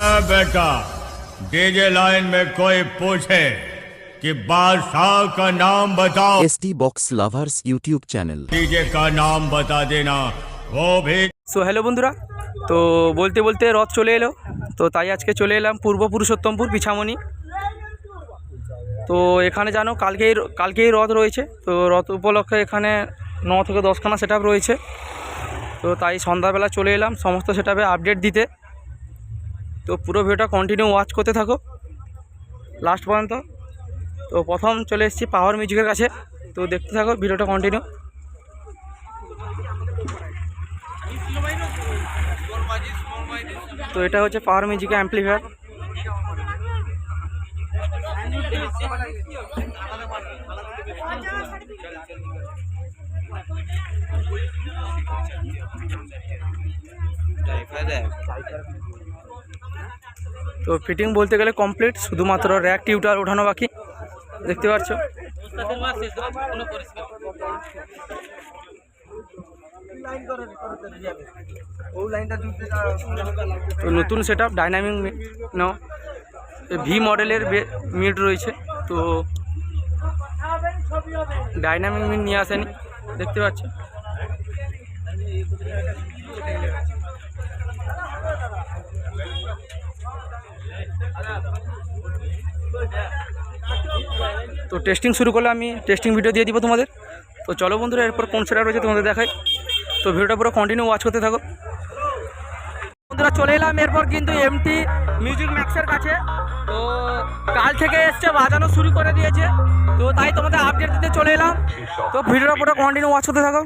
हाँ, बेटा DJ line में कोई पूछे कि बादशाह का नाम बताओ S T box lovers YouTube channel DJ का नाम बता देना वो भी সো হ্যালো বন্ধুরা তো বলতে বলতে রথ চলে এলো তো তাই আজকে চলে এলাম পূর্ব পুরুষোত্তমপুর পিছামণি তো এখানে জানো কালকেই কালকেই রথ রয়েছে তো রথ উপলক্ষে এখানে ন থেকে দশখানা সেট রয়েছে তো তাই সন্ধ্যাবেলা চলে এলাম সমস্ত সেট আপডেট দিতে তো পুরো ভিডিওটা কন্টিনিউ ওয়াচ করতে থাকো। লাস্ট পর্যন্ত। তো প্রথম চলে এসেছি পাওয়ার মিউজিকের কাছে। তো দেখতে থাকো ভিডিওটা কন্টিনিউ তো এটা হচ্ছে পাওয়ার মিউজিক অ্যাম্পলিফায়ার তো ফিটিং বলতে গেলে কমপ্লিট শুধুমাত্র র্যাক টিউটার ওঠানো বাকি। দেখতে পাচ্ছ? তো নতুন সেট আপ ডাইনামিক ন ভি মডেলের মিড রয়েছে। তো ডাইনামিক মিড নিয়ে আসেনি, দেখতে পাচ্ছ? তো টেস্টিং শুরু করলে আমি টেস্টিং ভিডিও দিয়ে দিব তোমাদের। তো চলো বন্ধুরা, এরপর কোন সেটা রয়েছে তোমাদের দেখাই। তো ভিডিওটা পুরো কন্টিনিউ ওয়াচ করতে থাকো। বন্ধুরা, চলে এলাম এরপর কিন্তু এমটি মিউজিক ম্যাক্সের কাছে। তো কাল থেকে এসছে, বাজানো শুরু করে দিয়েছে। তো তাই তোমাদের আপডেট দিতে চলে এলাম। তো ভিডিওটা পুরো কন্টিনিউ ওয়াচ করতে থাকো।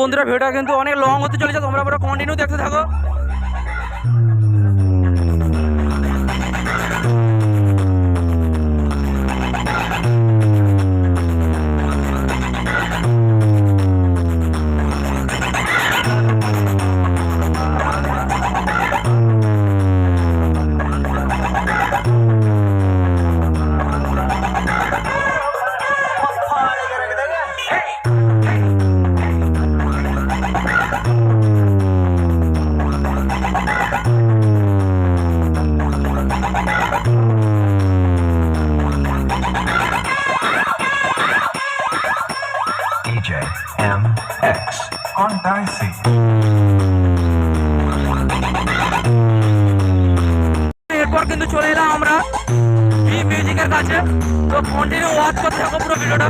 বন্ধুরা ভিডিওটা কিন্তু অনেক লং হতে চলেছে তোমরা পুরো কন্টিনিউ দেখতে থাকো। DJ on এরপর কিন্তু চলে এলাম আমরা এই মিউজিকের কাছে। তো কন্টিনিউ ওয়াচ করতে থাকো পুরো ভিডিওটা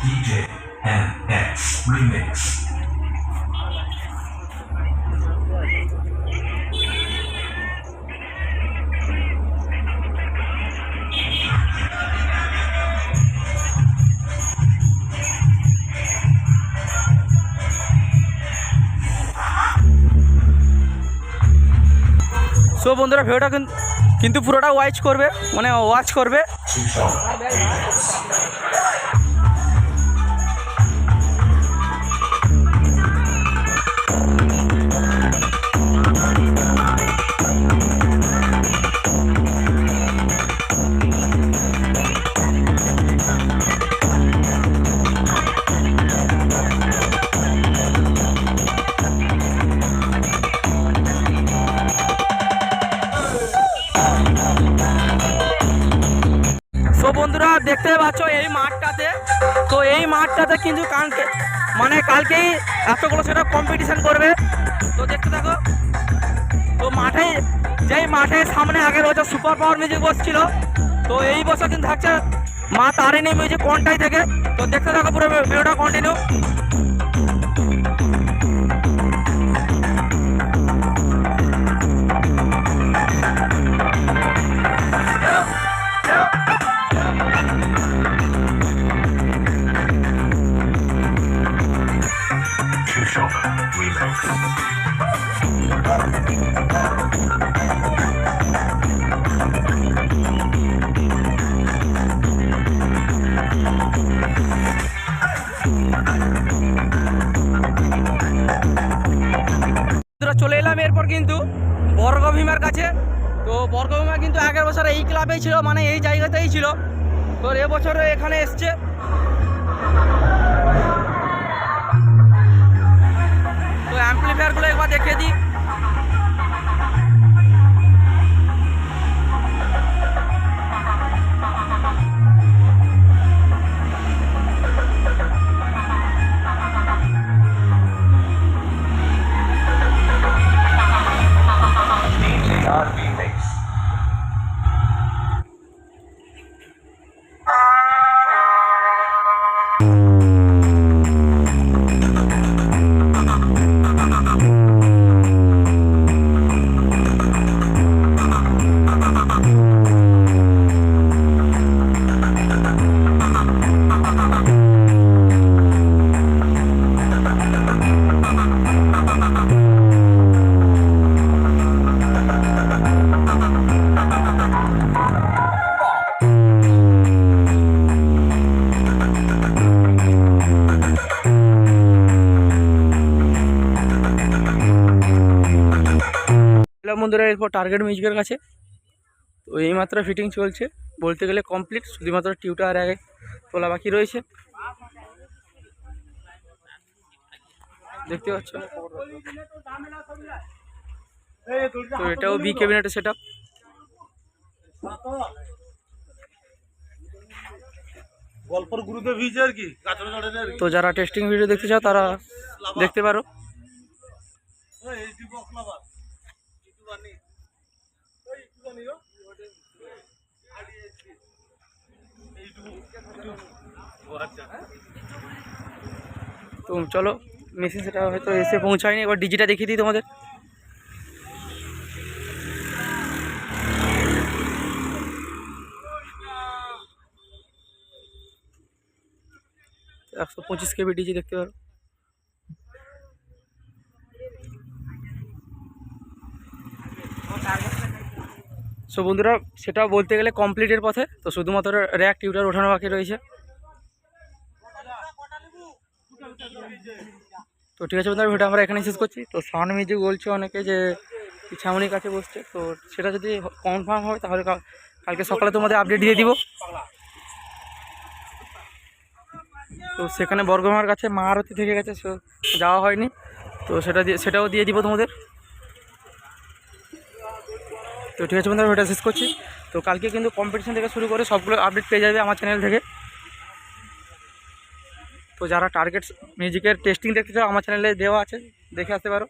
DJ MX Remix. সো বন্ধুরা ভিডিওটা কিন্তু কিন্তু পুরোটা ওয়াচ করবে মানে ওয়াচ করবে দেখতে পাচ্ছ এই মাঠটাতে। তো এই মাঠটাতে কিন্তু কালকে মানে কালকেই এতগুলো সেটা কম্পিটিশন করবে। তো দেখতে দেখো তো মাঠে যেই মাঠের সামনে আগের বছর সুপার পাওয়ার মিউজিক বসছিল তো এই বছর কিন্তু থাকছে মা তারিণী মিউজিক কোনটাই থেকে। তো দেখতে দেখো পুরো ভিডিওটা কন্টিনিউ তো বর্গভীমা কিন্তু আগের বছর এই ক্লাবেই ছিল মানে এই জায়গাতেই ছিল। তো এবছরে এখানে এসছে। তো অ্যাম্পলিফায়ারগুলো একবার দেখে দিই। বন্ধুরা এরপর টার্গেট মিউজিকের কাছে। তো এইমাত্র ফিটিং চলছে। বলতে গেলে কমপ্লিট শুধুমাত্র টিউটা আর আগে তোলা বাকি রয়েছে। দেখতে পাচ্ছ? তো এটাও বি ক্যাবিনেটের সেট তো যারা টেস্টিং ভিডিও দেখতে চাও তারা দেখতে পারো। এইচডি বক্স লাভার একটু বানি ওই একটু বানি গো ও আচ্ছা তো চলো মেশিন সেটা হয়তো এসে পৌঁছায়নি এবার ডিজিটা দেখিয়ে দিই তোমাদের একশো পঁচিশ কেবি ডিজি দেখতে পারো সো বন্ধুরা সেটা বলতে গেলে কমপ্লিটের পথে। তো শুধুমাত্র র্যাক টিউটার ওঠানো বাকি রয়েছে। তো ঠিক আছে বন্ধুরা ভিডিও আমরা এখানে শেষ করছি। তো সাউন্ড মিউজিক বলছে অনেকে যে ছামনির কাছে বসছে। তো সেটা যদি কনফার্ম হয়, তাহলে কালকে সকালে তোমাদের আপডেট দিয়ে দিব। তো সেখানে বর্গমার কাছে মা আরতি থেকে গেছে যাওয়া হয়নি। তো সেটা দিয়ে সেটাও দিয়ে দিব তোমাদের। তো ঠিক আছে বন্ধুরা ভিডিও শেষ করছি। তো কালকে কিন্তু কম্পিটিশন থেকে শুরু করে সবগুলো আপডেট পেয়ে যাবে আমার চ্যানেল থেকে। তো যারা টার্গেট মিউজিকের টেস্টিং দেখতে চাও, আমার চ্যানেলে দেওয়া আছে, দেখে আসতে পারো।